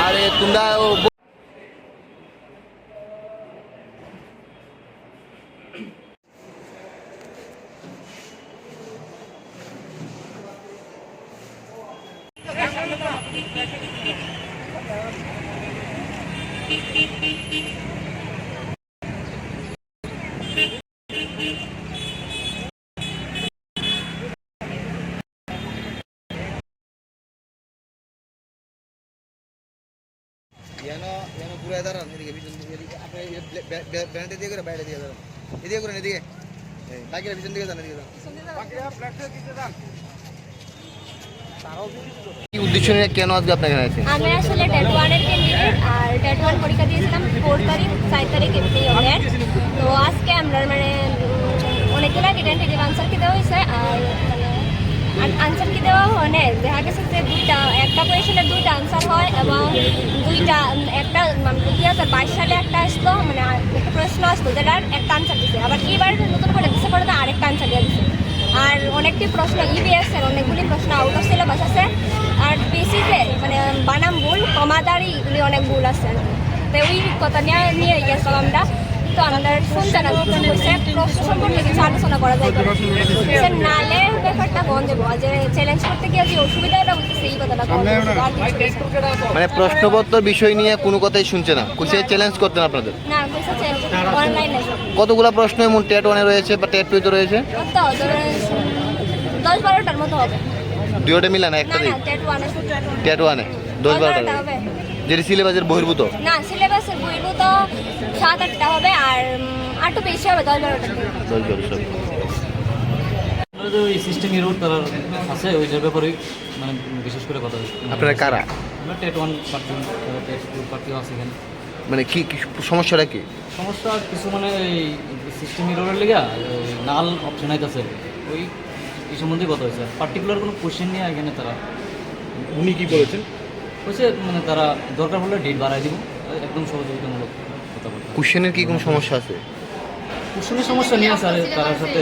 আরে তোমরা ও- ইয়ানো ইয়ানো পুরো দাঁড়ান এদিকে পিছন দিকে এদিকে আপনি ব্যান্ডে দিয়ে করে বাইরে দিয়ে দাঁড়ান এদিকে করেন এদিকে এই, বাকিরা পিছন দিকে যান এদিকে যান কি উদ্দেশ্য নিয়ে কেন আজকে আপনার এখানে আছেন আমি আসলে টেট ওয়ানের ক্যান্ডিডেট আর টেট ওয়ান পরীক্ষা দিয়েছিলাম ফোর তারিখ চার তারিখ এপ্রিলের তো আজকে আমরা মানে উম, অনেকগুলো টেন্টেটিভ আনসার কি দেওয়া হয়েছে আর মানে আনসার কি দেওয়া মানে দেখা গেছে যে দুইটা একটা কোয়েশনের দুইটা আনসার হয় এবং দুইটা একটা মানে দুই হাজার বাইশ সালে একটা আসলো মানে একটা প্রশ্ন আসতো যেটার একটা আনসার দিছে। আবার এবার নতুন করে দিছে পরে তো আরেকটা আনসার দিয়ে দিছে। আর অনেকটি প্রশ্ন ইবিএস এর অনেকগুলি প্রশ্ন আউট অফ সিলেবাস আছে। আর পিসিতে মানে বানাম ভুল কমাদারি এগুলি অনেক ভুল আছে তো ওই কথা নিয়ে নিয়ে গেছিলাম আমরা। তো আমাদের না কিছু হয়েছে প্রশ্ন সম্পর্কে কিছু আলোচনা করা যায় সে নালে ব্যাপারটা কোন দেবো আর যে চ্যালেঞ্জ করতে গিয়ে যে অসুবিধাটা হচ্ছে এই কথাটা কোন দেবো আর কিছু না। মানে প্রশ্নপত্র বিষয় নিয়ে কোনো কথাই শুনছে না। কুসে চ্যালেঞ্জ করতেন আপনাদের? না কিছু অনলাইনে কতগুলো প্রশ্ন এমন টেট ওয়ানে রয়েছে বা টেট টুতে রয়েছে? কত দশ বারোটার মতো হবে। দুইটা মিলে না একটা টেট ওয়ানে দশ বারোটা যেটি সিলেবাসের বহির্ভূত? না সিলেবাসের বইগুলো তো সাত আটটা হবে আর আটটু বেশি হবে দশ বারোটা। দশ বারোশো আমাদের যে ওই সিস্টেম ইরোড তার আছে ওইটার ব্যাপারে মানে বিশেষ করে কথা। আপনারা কারা? আমরা TET one party TET two পার্টিও আছে এখানে। মানে কি কি সমস্যাটা কি? সমস্যা কিছু মানে এই সিস্টেম ইরোডের লেগা ওই নাল অপশন আইতেছে। ওই এই সম্বন্ধে কথা হয়েছে। পার্টিকুলার কোনো কোশ্চেন নিয়ে এখানে তারা। উনি কি বলেছেন হয়েছে মানে তারা দরকার হলে ডেট বাড়াই দিব। একদম সহযোগিতামূলক কথা বলতে কোশ্চেনের কি কোনো সমস্যা আছে? কোশ্চেনের সমস্যা নিয়ে আছে আর তার সাথে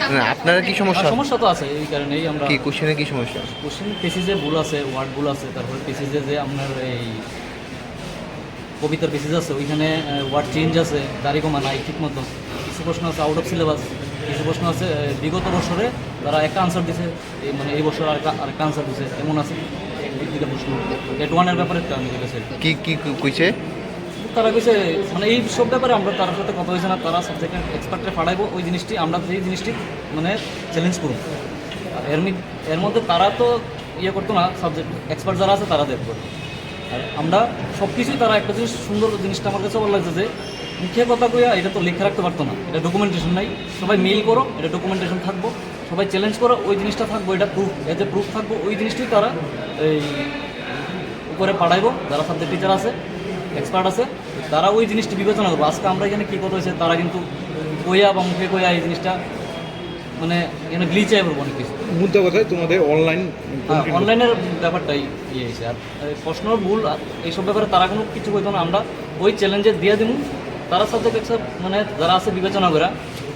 মানে না আপনারা কি সমস্যা? সমস্যা তো আছে এই কারণেই আমরা কি কোশ্চেনের কি সমস্যা? কোশ্চেন পেসিজে ভুল আছে ওয়ার্ড ভুল আছে তারপরে পেসিজে যে আপনার এই কবিতার পেসিজ আছে ওইখানে ওয়ার্ড চেঞ্জ আছে দাড়ি কমা নাই ঠিক মতো। কিছু প্রশ্ন আছে আউট অফ সিলেবাস কিছু প্রশ্ন আছে বিগত বছরে তারা একটা আনসার দিছে মানে এই বছর আরেকটা আরেকটা আনসার দিছে এমন আছে দুইটা প্রশ্ন। এট ওয়ানের ব্যাপারে একটা আমি কি কি- কইছে? তারা কইছে মানে এই সব ব্যাপারে আমরা তার সাথে কথা হয়েছে না, তারা সাবজেক্টের এক্সপার্টে ফাড়াইবো, ওই জিনিসটি আমরা সেই জিনিসটি মানে চ্যালেঞ্জ আর এর এর মধ্যে তারা তো ইয়ে করতো না সাবজেক্ট এক্সপার্ট যারা আছে তারা দেখব। আর আমরা সব কিছুই তারা একটা জিনিস, সুন্দর জিনিসটা আমার কাছে ভালো লাগছে যে, মুখে কথা কইয়া এটা তো লেখা রাখতে পারতো না। এটা ডকুমেন্টেশন নাই, সবাই মেইল করো, এটা ডকুমেন্টেশন থাকব, সবাই চ্যালেঞ্জ করো, ওই জিনিসটা থাকব, এটা প্রুফ এ প্রুফ থাকব, ওই জিনিসটাই তারা এই উপরে পাঠাইবো, যারা সাবজেক্ট টিচার আছে এক্সপার্ট আছে তারা ওই জিনিসটা বিবেচনা করব। আজকে আমরা এখানে কী কথা হয়েছে তারা কিন্তু কইয়া বা মুখে কইয়া এই জিনিসটা মানে এখানে গ্লিচাই পড়ব অনেক কিছু। মুদ্রা কথায় তোমাদের অনলাইন অনলাইনের ব্যাপারটাই ইয়ে হয়েছে। আর প্রশ্ন ভুল আর এইসব ব্যাপারে তারা কোনো কিছু কইতো না। আমরা ওই চ্যালেঞ্জে দিয়ে দিব তারা সাবজেক্ট এক্সপার্ট মানে যারা আছে বিবেচনা করা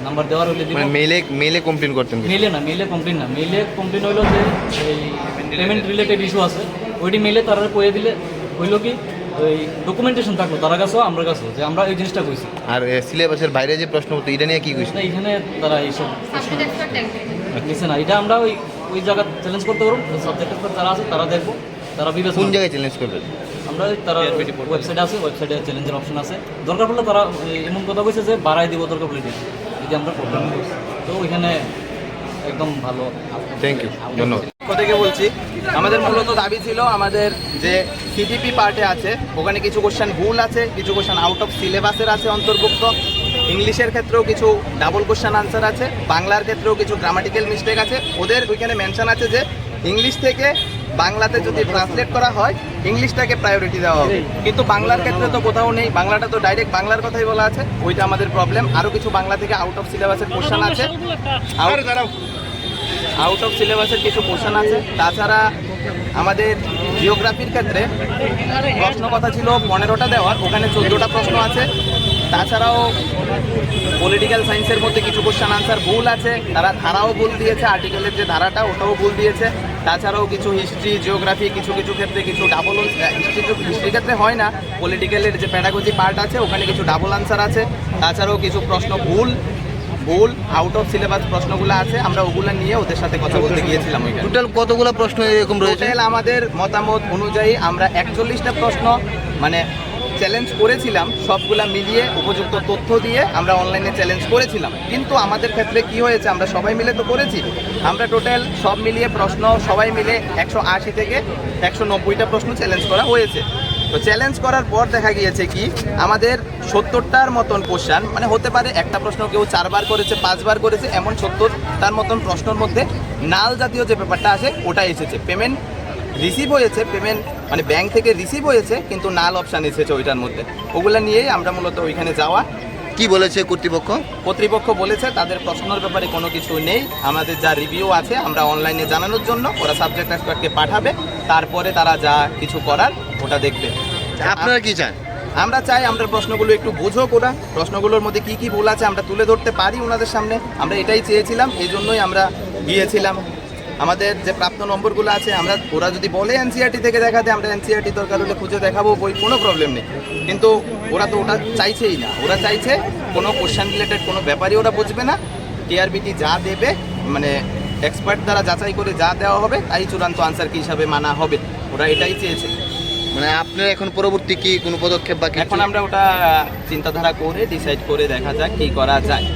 নাম্বার দেওয়ার হলে মানে মেইলে মেইলে কমপ্লেন করতেন? মেলে না মেলে কমপ্লেন না। মেলে কমপ্লেন হইল যে এই পেমেন্ট রিলেটেড ইস্যু আছে। ওইটি মেলে তারা কয়ে দিলে। হইল কি ওই ডকুমেন্টেশন থাকল তার কাছেও আমরা কাছেও যে আমরা এই জিনিসটা কইছি। আর সিলেবাসের বাইরে যে প্রশ্ন হতো এটা নিয়ে কি কইছে? না, এইখানে তারা এইসব প্রশ্ন নিচ্ছে না এটা আমরা ওই ওই জায়গা চ্যালেঞ্জ করতে পারব সাবজেক্ট যারা আছে তারা দেখব তারা কোন জায়গায় চ্যালেঞ্জ করবেন আমরা ওই তারা ওয়েবসাইট আছে ওয়েবসাইটে চ্যালেঞ্জের অপশন আছে। দরকার পড়লে তারা এমন কথা কইছে যে বাড়াই দিব দরকার পড়লে যদি আমরা প্রবলেম তো ওইখানে একদম ভালো থ্যাংক ইউ ধন্যবাদ। পক্ষ থেকে বলছি আমাদের মূলত দাবি ছিল আমাদের যে সিটিপি পার্টে আছে ওখানে কিছু কোশ্চেন ভুল আছে কিছু কোশ্চেন আউট অফ সিলেবাসের আছে অন্তর্ভুক্ত। ইংলিশের ক্ষেত্রেও কিছু ডাবল কোশ্চেন আনসার আছে বাংলার ক্ষেত্রেও কিছু গ্রামাটিক্যাল মিস্টেক আছে। ওদের ওইখানে মেনশন আছে যে ইংলিশ থেকে বাংলাতে যদি ট্রান্সলেট করা হয় ইংলিশটাকে প্রায়োরিটি দেওয়া হবে। কিন্তু বাংলার ক্ষেত্রে তো কোথাও নেই বাংলাটা তো ডাইরেক্ট বাংলার কথাই বলা আছে ওইটা আমাদের প্রবলেম আরও কিছু বাংলা থেকে আউট অফ সিলেবাসের কোশ্চেন আছে। আউট অফ সিলেবাসের কিছু পোর্শন আছে। তাছাড়া আমাদের জিওগ্রাফির ক্ষেত্রে প্রশ্ন কথা ছিল পনেরোটা দেওয়ার, ওখানে চোদ্দোটা প্রশ্ন আছে। তাছাড়াও পলিটিক্যাল সায়েন্সের মধ্যে কিছু কোশ্চেন আনসার ভুল আছে। তারা ধারাও ভুল দিয়েছে আর্টিকেলের যে ধারাটা, ওটাও ভুল দিয়েছে। তাছাড়াও কিছু হিস্ট্রি জিওগ্রাফি কিছু কিছু ক্ষেত্রে কিছু ডাবল হিস্ট্রি হিস্ট্রি ক্ষেত্রে হয় না। পলিটিক্যালের যে প্যাডাগজি পার্ট আছে, ওখানে কিছু ডাবল আনসার আছে। তাছাড়াও কিছু প্রশ্ন ভুল ভুল আউট অফ সিলেবাস প্রশ্নগুলো আছে আমরা ওগুলো নিয়ে ওদের সাথে কথা বলতে গিয়েছিলাম ওইখানে। টোটাল কতগুলো প্রশ্ন এরকম রয়েছে? আমাদের মতামত অনুযায়ী আমরা একচল্লিশটা প্রশ্ন মানে চ্যালেঞ্জ করেছিলাম সবগুলা মিলিয়ে উপযুক্ত তথ্য দিয়ে আমরা অনলাইনে চ্যালেঞ্জ করেছিলাম। কিন্তু আমাদের ক্ষেত্রে কি হয়েছে আমরা সবাই মিলে তো করেছি। আমরা টোটাল সব মিলিয়ে প্রশ্ন সবাই মিলে একশো আশি থেকে একশো নব্বইটা প্রশ্ন চ্যালেঞ্জ করা হয়েছে। তো চ্যালেঞ্জ করার পর দেখা গিয়েছে কি আমাদের সত্তরটার মতন কোশ্চান মানে হতে পারে একটা প্রশ্ন কেউ চারবার করেছে পাঁচবার করেছে এমন সত্তরটার মতন প্রশ্নের মধ্যে নাল জাতীয় যে ব্যাপারটা আছে ওটা এসেছে। পেমেন্ট রিসিভ হয়েছে পেমেন্ট মানে ব্যাংক থেকে রিসিভ হয়েছে কিন্তু নাল অপশান এসেছে ওইটার মধ্যে। ওগুলো নিয়েই আমরা মূলত ওইখানে যাওয়া। কি বলেছে কর্তৃপক্ষ? কর্তৃপক্ষ বলেছে তাদের প্রশ্নের ব্যাপারে কোনো কিছু নেই। আমাদের যা রিভিউ আছে আমরা অনলাইনে জানানোর জন্য ওরা সাবজেক্ট এক্সপার্টকে পাঠাবে তারপরে তারা যা কিছু করার ওটা দেখবে। আপনারা কি চান? আমরা চাই আমরা প্রশ্নগুলো একটু বুঝো ওরা প্রশ্নগুলোর মধ্যে কি কি ভুল আছে আমরা তুলে ধরতে পারি ওনাদের সামনে। আমরা এটাই চেয়েছিলাম এই জন্যই আমরা গিয়েছিলাম। আমাদের যে প্রাপ্ত নম্বরগুলো আছে আমরা ওরা যদি বলে এনসিআরটি থেকে দেখাতে আমরা এনসিআরটি দরকার হলে খুঁজে দেখাবো বই কোনো প্রবলেম নেই। কিন্তু ওরা তো ওটা চাইছেই না। ওরা চাইছে কোনো কোশ্চেন রিলেটেড কোনো ব্যাপারই ওরা বুঝবে না। টিআরবিটি যা দেবে মানে এক্সপার্ট দ্বারা যাচাই করে যা দেওয়া হবে তাই চূড়ান্ত আনসার কি হিসাবে মানা হবে। ওরা এটাই চেয়েছে। মানে আপনার এখন পরবর্তী কি কোনো পদক্ষেপ বা এখন আমরা ওটা চিন্তাধারা করে ডিসাইড করে দেখা যাক কি করা যায়।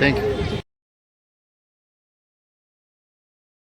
Thank you